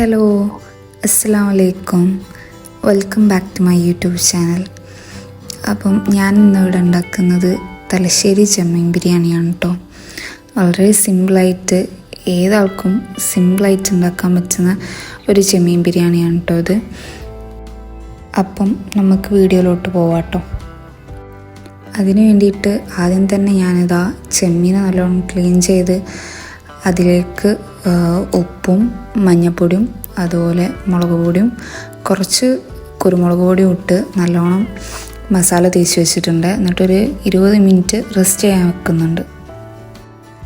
Hello അസ്സാം വലൈക്കും welcome back to my YouTube channel. അപ്പം ഞാൻ ഇന്നിവിടെ ഉണ്ടാക്കുന്നത് തലശ്ശേരി ചെമ്മീൻ ബിരിയാണിയാണ് കേട്ടോ വളരെ സിമ്പിളായിട്ട് ഏതാൾക്കും സിമ്പിളായിട്ട് ഉണ്ടാക്കാൻ പറ്റുന്ന ഒരു ചെമ്മീൻ ബിരിയാണിയാണ് കേട്ടോ ഇത്. അപ്പം നമുക്ക് വീഡിയോയിലോട്ട് പോവാം കേട്ടോ അതിന് വേണ്ടിയിട്ട് ആദ്യം തന്നെ ഞാനിതാ ചെമ്മീനെ നല്ലോണം ക്ലീൻ ചെയ്ത് അതിലേക്ക് ഉപ്പും മഞ്ഞൾപ്പൊടിയും അതുപോലെ മുളക് പൊടിയും കുറച്ച് കുരുമുളക് പൊടിയും ഇട്ട് നല്ലോണം മസാല തേച്ച് വെച്ചിട്ടുണ്ട്. എന്നിട്ടൊരു ഇരുപത് മിനിറ്റ് റെസ്റ്റ് ചെയ്യാൻ വെക്കുന്നുണ്ട്.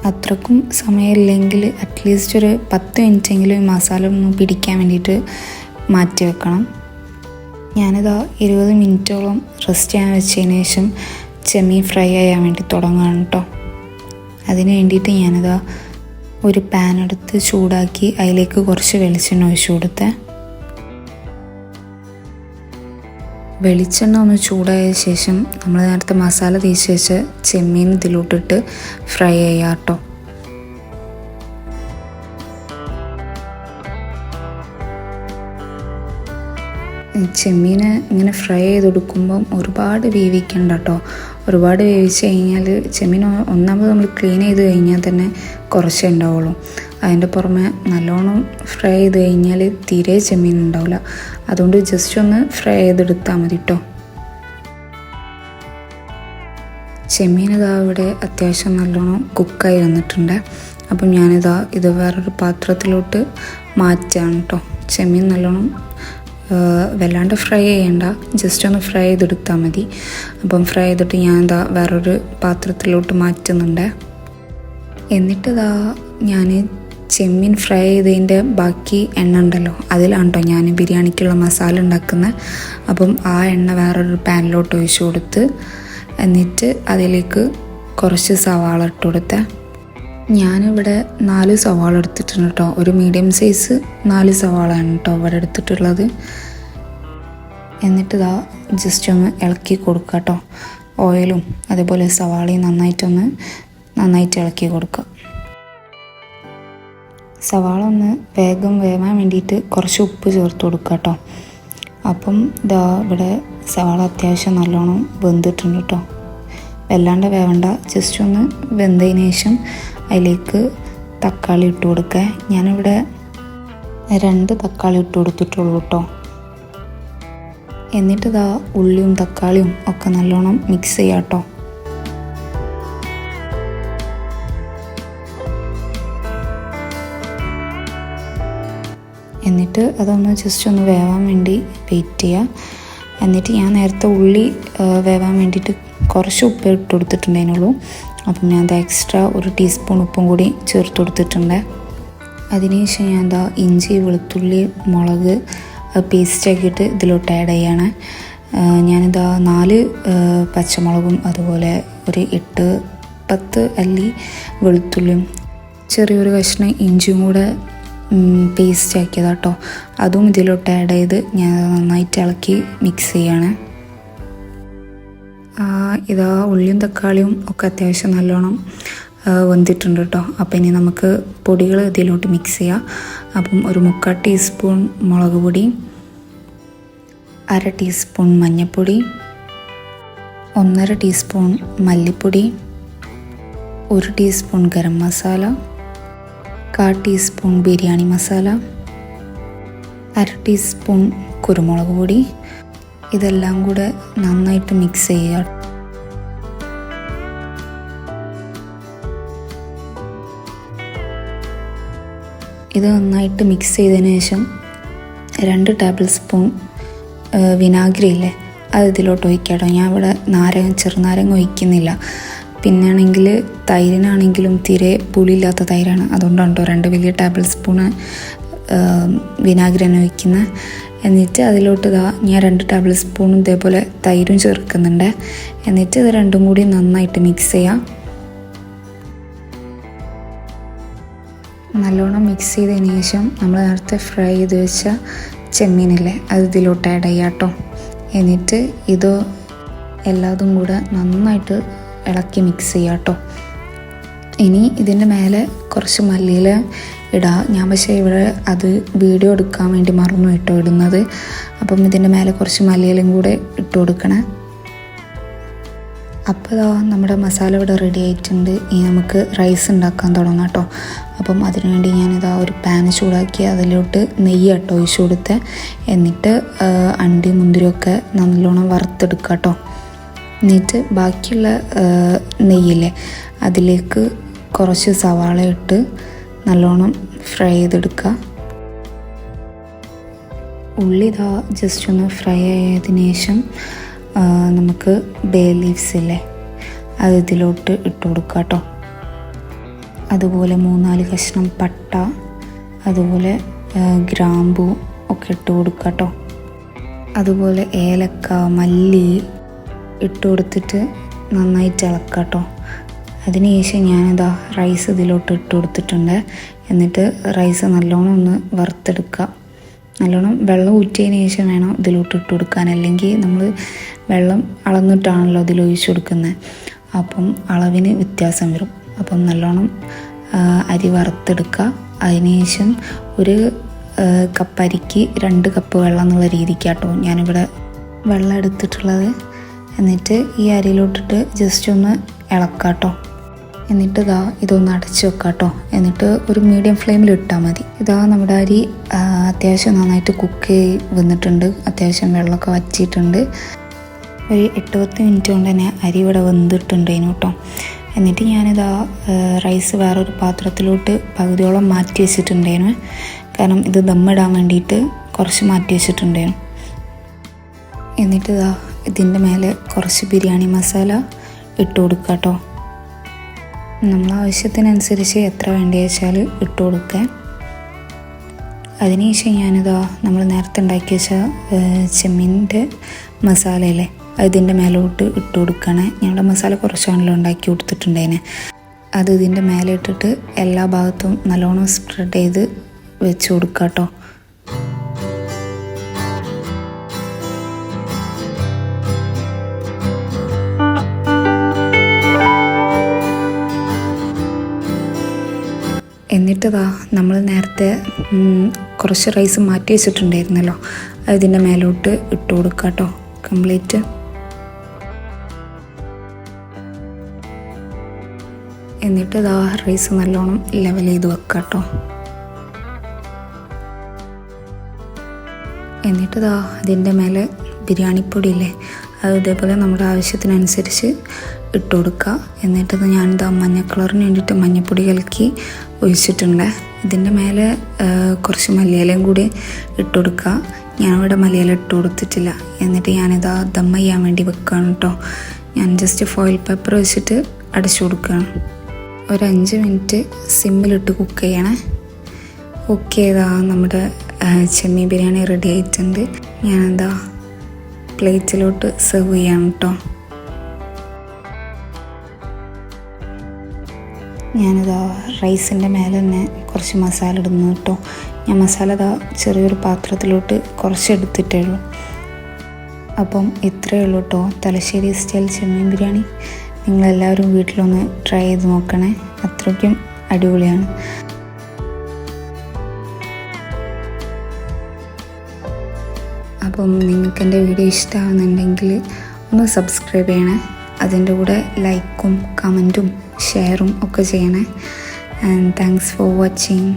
അത്രക്കും സമയമില്ലെങ്കിൽ അറ്റ്ലീസ്റ്റ് ഒരു പത്ത് മിനിറ്റെങ്കിലും ഈ മസാല ഒന്ന് പിടിക്കാൻ വേണ്ടിയിട്ട് മാറ്റി വെക്കണം. ഞാനിതാ ഇരുപത് മിനിറ്റോളം റെസ്റ്റ് ചെയ്യാൻ വെച്ചതിന് ശേഷം ചെമ്മീൻ ഫ്രൈ ചെയ്യാൻ വേണ്ടി തുടങ്ങുകയാണ് കേട്ടോ അതിന് വേണ്ടിയിട്ട് ഞാനിതാ ഒരു പാൻ എടുത്ത് ചൂടാക്കി അതിലേക്ക് കുറച്ച് വെളിച്ചെണ്ണ ഒഴിച്ചു കൊടുത്തേ. വെളിച്ചെണ്ണ ഒന്ന് ചൂടായ ശേഷം നമ്മൾ നേരത്തെ മസാല തേച്ച് വെച്ച് ചെമ്മീൻ ഇതിലോട്ടിട്ട് ഫ്രൈ ചെയ്യാം കേട്ടോ. ചെമ്മീന് ഇങ്ങനെ ഫ്രൈ ചെയ്ത് കൊടുക്കുമ്പം ഒരുപാട് വേവിക്കണ്ട കേട്ടോ ഒരുപാട് വേവിച്ച് കഴിഞ്ഞാൽ ചെമ്മീൻ ഒന്നാമത് നമ്മൾ ക്ലീൻ ചെയ്ത് കഴിഞ്ഞാൽ തന്നെ കുറച്ചേ ഉണ്ടാവുള്ളൂ. അതിന്റെ പുറമെ നല്ലോണം ഫ്രൈ ചെയ്ത് കഴിഞ്ഞാൽ തീരെ ചെമ്മീൻ ഉണ്ടാവില്ല. അതുകൊണ്ട് ജസ്റ്റ് ഒന്ന് ഫ്രൈ ചെയ്തെടുത്താൽ മതി കേട്ടോ ചെമ്മീൻ ഇതാ ഇവിടെ അത്യാവശ്യം നല്ലോണം കുക്കായി വന്നിട്ടുണ്ട്. അപ്പം ഞാനിതാ ഇത് വേറൊരു പാത്രത്തിലോട്ട് മാറ്റുകയാണ് കേട്ടോ ചെമ്മീൻ നല്ലോണം വല്ലാണ്ട് ഫ്രൈ ചെയ്യണ്ട. ജസ്റ്റ് ഒന്ന് ഫ്രൈ ചെയ്തെടുത്താൽ മതി. അപ്പം ഫ്രൈ ചെയ്തിട്ട് ഞാൻ എന്താ വേറൊരു പാത്രത്തിലോട്ട് മാറ്റുന്നുണ്ട്. എന്നിട്ട് ഇതാ ഞാൻ ചെമ്മീൻ ഫ്രൈ ചെയ്തതിന്റെ ബാക്കി എണ്ണ ഉണ്ടല്ലോ അതിലാണ് കേട്ടോ ഞാൻ ബിരിയാണിക്കുള്ള മസാല ഉണ്ടാക്കുന്നത് അപ്പം ആ എണ്ണ വേറൊരു പാനിലോട്ട് ഒഴിച്ചു കൊടുത്ത് എന്നിട്ട് അതിലേക്ക് കുറച്ച് സവാള ഇട്ട് കൊടുത്തേ. ഞാനിവിടെ നാല് സവാള എടുത്തിട്ടുണ്ട് കേട്ടോ ഒരു മീഡിയം സൈസ് നാല് സവാളയാണ് കേട്ടോ ഇവിടെ എടുത്തിട്ടുള്ളത്. എന്നിട്ട് ഇതാ ജസ്റ്റ് ഒന്ന് ഇളക്കി കൊടുക്കുക കേട്ടോ ഓയിലും അതേപോലെ സവാളയും നന്നായിട്ടൊന്ന് നന്നായിട്ട് ഇളക്കി കൊടുക്കുക സവാള ഒന്ന് വേഗം വേവാൻ വേണ്ടിയിട്ട് കുറച്ച് ഉപ്പ് ചേർത്ത് കൊടുക്കുക കേട്ടോ അപ്പം ഇതാ ഇവിടെ സവാള അത്യാവശ്യം നല്ലോണം വെന്തിട്ടുണ്ട് കേട്ടോ വല്ലാണ്ട് വേവണ്ട ജസ്റ്റ് ഒന്ന് വെന്തതിന് ശേഷം അതിലേക്ക് തക്കാളി ഇട്ട് കൊടുക്കുക ഞാനിവിടെ രണ്ട് തക്കാളി ഇട്ട് കൊടുത്തിട്ടുള്ളൂ കേട്ടോ എന്നിട്ട് ഇതാ ഉള്ളിയും തക്കാളിയും ഒക്കെ നല്ലോണം മിക്സ് ചെയ്യാം കേട്ടോ എന്നിട്ട് അതൊന്ന് ജസ്റ്റ് ഒന്ന് വേവാൻ വേണ്ടി വെയിറ്റ് ചെയ്യുക എന്നിട്ട് ഞാൻ നേരത്തെ ഉള്ളി വേവാൻ വേണ്ടിയിട്ട് കുറച്ച് ഉപ്പ് ഇട്ട് കൊടുത്തിട്ടുണ്ടായിരുന്നുള്ളൂ. അപ്പം ഞാൻ അത് എക്സ്ട്രാ ഒരു ടീസ്പൂൺ ഉപ്പും കൂടി ചേർത്ത് കൊടുത്തിട്ടുണ്ട്. അതിനുശേഷം ഞാൻ എന്താ ഇഞ്ചി വെളുത്തുള്ളി മുളക് പേസ്റ്റ് ആക്കിയിട്ട് ഇതിലോട്ട് ആഡ് ചെയ്യാണ്. ഞാനിതാ നാല് പച്ചമുളകും അതുപോലെ ഒരു എട്ട് പത്ത് അല്ലി വെളുത്തുള്ളിയും ചെറിയൊരു കഷ്ണം ഇഞ്ചിയും കൂടെ പേസ്റ്റ് ആക്കിയതാ കേട്ടോ അതും ഇതിലോട്ട് ആഡ് ചെയ്ത് ഞാൻ നന്നായിട്ട് ഇളക്കി മിക്സ് ചെയ്യാണ്. ഇതാ ഉള്ളിയും തക്കാളിയും ഒക്കെ അത്യാവശ്യം നല്ലോണം വെന്തിട്ടുണ്ട് കേട്ടോ അപ്പം ഇനി നമുക്ക് പൊടികൾ ഇതിലോട്ട് മിക്സ് ചെയ്യാം. അപ്പം ഒരു മുക്കാൽ ടീസ്പൂൺ മുളക് പൊടി അര ടീസ്പൂൺ മഞ്ഞൾപ്പൊടി ഒന്നര ടീസ്പൂൺ മല്ലിപ്പൊടി ഒരു ടീസ്പൂൺ ഗരം മസാല കാ ടീസ്പൂൺ ബിരിയാണി മസാല അര ടീസ്പൂൺ കുരുമുളക് പൊടി. ഇതെല്ലാം കൂടെ നന്നായിട്ട് മിക്സ് ചെയ്യുക ഇത് നന്നായിട്ട് മിക്സ് ചെയ്തതിന് ശേഷം രണ്ട് ടേബിൾ സ്പൂൺ വിനാഗിരി ഇല്ലേ? അത് ഇതിലോട്ട് ഒഴിക്കാം കേട്ടോ ഞാൻ ഇവിടെ നാരങ്ങ ചെറുനാരങ്ങ ഒഴിക്കുന്നില്ല. പിന്നെയാണെങ്കിൽ തൈരിനാണെങ്കിലും തീരെ പുളിയില്ലാത്ത തൈരാണ്. അതുകൊണ്ടുണ്ടോ രണ്ട് വലിയ ടേബിൾ സ്പൂണ് വിനാഗിരി ഒഴിക്കുന്നത് എന്നിട്ട് അതിലോട്ട് ഇതാ ഞാൻ രണ്ട് ടേബിൾ സ്പൂണും ഇതേപോലെ തൈരും ചേർക്കുന്നുണ്ട്. എന്നിട്ട് ഇത് രണ്ടും കൂടി നന്നായിട്ട് മിക്സ് ചെയ്യാം. നല്ലോണം മിക്സ് ചെയ്തതിന് ശേഷം നമ്മൾ നേരത്തെ ഫ്രൈ ചെയ്ത് വെച്ച ചെമ്മീനല്ലേ അത് ഇതിലോട്ട് ആഡ് ചെയ്യാം കേട്ടോ എന്നിട്ട് ഇത് എല്ലാതും കൂടെ നന്നായിട്ട് ഇളക്കി മിക്സ് ചെയ്യാം കേട്ടോ ഇനി ഇതിന്റെ മേലെ കുറച്ച് മല്ലിയില ഇടാം. ഞാൻ പക്ഷേ ഇവിടെ അത് വീഡിയോ എടുക്കാൻ വേണ്ടി മറന്നു കേട്ടോ ഇടുന്നത്. അപ്പം ഇതിന്റെ മേലെ കുറച്ച് മല്ലിയിലും കൂടെ ഇട്ട് കൊടുക്കണേ. അപ്പോൾ നമ്മുടെ മസാല ഇവിടെ റെഡി ആയിട്ടുണ്ട്. ഇനി നമുക്ക് റൈസ് ഉണ്ടാക്കാൻ തുടങ്ങാം കേട്ടോ അപ്പം അതിനുവേണ്ടി ഞാനിതാ ഒരു പാൻ ചൂടാക്കി അതിലോട്ട് നെയ്യ് കേട്ടോ ഒഴിച്ചു കൊടുത്ത്. എന്നിട്ട് അണ്ടി മുന്തിരിയൊക്കെ നല്ലോണം വറുത്തെടുക്കുക കേട്ടോ എന്നിട്ട് ബാക്കിയുള്ള നെയ്യില്ലേ അതിലേക്ക് കുറച്ച് സവാള ഇട്ട് നല്ലോണം ഫ്രൈ ചെയ്തെടുക്കുക ഉള്ളി ഇതാ ജസ്റ്റ് ഒന്ന് ഫ്രൈ ആയതിനു ശേഷം നമുക്ക് ബേ ലീവ്സ് ഇല്ലേ? അത് ഇതിലോട്ട് ഇട്ട് കൊടുക്കുക കേട്ടോ അതുപോലെ മൂന്നാൽ കഷ്ണം പട്ട അതുപോലെ ഗ്രാമ്പു ഒക്കെ ഇട്ട് കൊടുക്കുക കേട്ടോ അതുപോലെ ഏലക്ക മല്ലി ഇട്ട് കൊടുത്തിട്ട് നന്നായിട്ട് ഇളക്കുക കേട്ടോ അതിനുശേഷം ഞാനിതാ റൈസ് ഇതിലോട്ട് ഇട്ട് കൊടുത്തിട്ടുണ്ട്. എന്നിട്ട് റൈസ് നല്ലോണം ഒന്ന് വറുത്തെടുക്കുക നല്ലോണം വെള്ളം ഊറ്റിയതിന് ശേഷം വേണം ഇതിലോട്ട് ഇട്ട് കൊടുക്കാൻ. അല്ലെങ്കിൽ നമ്മൾ വെള്ളം അളന്നിട്ടാണല്ലോ ഇതിൽ ഒഴിച്ചു കൊടുക്കുന്നത് അപ്പം അളവിന് വ്യത്യാസം വരും. അപ്പം നല്ലോണം അരി വറുത്തെടുക്കുക. അതിനുശേഷം ഒരു കപ്പ് അരിക്ക് രണ്ട് കപ്പ് വെള്ളം എന്നുള്ള രീതിക്കാട്ടോ ഞാനിവിടെ വെള്ളം എടുത്തിട്ടുള്ളത്. എന്നിട്ട് ഈ അരിയിലോട്ടിട്ട് ജസ്റ്റ് ഒന്ന് ഇളക്കാട്ടോ. എന്നിട്ട് ഇതാ ഇതൊന്ന് അടച്ച് കേട്ടോ എന്നിട്ട് ഒരു മീഡിയം ഫ്ലെയിമിൽ ഇട്ടാൽ മതി. ഇതാ നമ്മുടെ അരി അത്യാവശ്യം നന്നായിട്ട് കുക്ക് ചെയ്ത് വന്നിട്ടുണ്ട്. അത്യാവശ്യം വെള്ളമൊക്കെ വറ്റിയിട്ടുണ്ട്. ഒരു എട്ട് പത്ത് മിനിറ്റ് കൊണ്ട് തന്നെ അരി ഇവിടെ വെന്തിട്ടുണ്ടായിരുന്നു കേട്ടോ. എന്നിട്ട് ഞാനിതാ റൈസ് വേറൊരു പാത്രത്തിലോട്ട് പകുതിയോളം മാറ്റി വെച്ചിട്ടുണ്ടായിരുന്നു. കാരണം ഇത് ദമ്മിടാൻ വേണ്ടിയിട്ട് കുറച്ച് മാറ്റി വെച്ചിട്ടുണ്ടായിരുന്നു. എന്നിട്ട് ഇതാ ഇതിന്റെ മേലെ കുറച്ച് ബിരിയാണി മസാല ഇട്ട് കൊടുക്കുക കേട്ടോ നമ്മൾ ആവശ്യത്തിനനുസരിച്ച് എത്ര വേണ്ടി വെച്ചാൽ ഇട്ട് കൊടുക്കുക. അതിനുശേഷം ഞാനിതാ നമ്മൾ നേരത്തെ ഉണ്ടാക്കി വെച്ച ചെമ്മീന്റെ മസാലയില്ലേ അതിന്റെ മേലോട്ട് ഇട്ട് കൊടുക്കണേ. ഞങ്ങളുടെ മസാല കുറച്ചാണല്ലോ ഉണ്ടാക്കി കൊടുത്തിട്ടുണ്ടേനെ അത് ഇതിന്റെ മേലെ ഇട്ടിട്ട് എല്ലാ ഭാഗത്തും നല്ലോണം സ്പ്രെഡ് ചെയ്ത് വെച്ച് കൊടുക്കാം കേട്ടോ എന്നിട്ടതാ നമ്മൾ നേരത്തെ കുറച്ച് റൈസ് മാറ്റി വെച്ചിട്ടുണ്ടായിരുന്നല്ലോ. അതിന്റെ മേലോട്ട് ഇട്ട് കൊടുക്കുക കേട്ടോ കംപ്ലീറ്റ് എന്നിട്ട് ഇതാ റൈസ് നല്ലോണം ലെവൽ ചെയ്ത് വെക്കുക കേട്ടോ എന്നിട്ട് ഇതാ അതിന്റെ മേലെ ബിരിയാണിപ്പൊടി ഇല്ലേ? അത് ഇതേപോലെ നമ്മുടെ ആവശ്യത്തിനനുസരിച്ച് ഇട്ട് കൊടുക്കുക എന്നിട്ട് ഞാനിത് മഞ്ഞ കളറിന് വേണ്ടിയിട്ട് മഞ്ഞപ്പൊടി കലക്കി ഒഴിച്ചിട്ടുണ്ട്. ഇതിന്റെ മേലെ കുറച്ച് മല്ലിയിലയും കൂടി ഇട്ട് കൊടുക്കുക ഞാനിവിടെ മലയില ഇട്ട് കൊടുത്തിട്ടില്ല എന്നിട്ട് ഞാനിതാ ദം ചെയ്യാൻ വേണ്ടി വെക്കുകയാണ് കേട്ടോ. ഞാൻ ജസ്റ്റ് ഫോയിൽ പേപ്പർ വെച്ചിട്ട് അടച്ചു കൊടുക്കുകയാണ്. ഒരു അഞ്ച് മിനിറ്റ് സിമ്മിലിട്ട് കുക്ക് ചെയ്യണേ. കുക്ക് ചെയ്താ നമ്മുടെ ചെമ്മീൻ ബിരിയാണി റെഡി ആയിട്ടുണ്ട്. ഞാനെന്താ പ്ലേറ്റിലോട്ട് സെർവ് ചെയ്യാം കേട്ടോ. ഞാനിതാ റൈസിന്റെ മേലെ തന്നെ കുറച്ച് മസാല ഇടുന്നു കേട്ടോ. ഞാൻ മസാല ഇതാ ചെറിയൊരു പാത്രത്തിലോട്ട് കുറച്ച് എടുത്തിട്ടേ ഉള്ളൂ അപ്പം ഇത്രയേ ഉള്ളൂ കേട്ടോ. തലശ്ശേരി സ്റ്റൈൽ ചെമ്മീൻ ബിരിയാണി. നിങ്ങളെല്ലാവരും വീട്ടിലൊന്ന് ട്രൈ ചെയ്ത് നോക്കണേ. അത്രയ്ക്കും അടിപൊളിയാണ്. അപ്പം നിങ്ങൾക്ക് എന്റെ വീഡിയോ ഇഷ്ടമാകുന്നുണ്ടെങ്കിൽ ഒന്ന് സബ്സ്ക്രൈബ് ചെയ്യണേ. അതിന്റെ കൂടെ ലൈക്കും കമന്റും ഷെയറും ഒക്കെ ചെയ്യണേ. And thanks for watching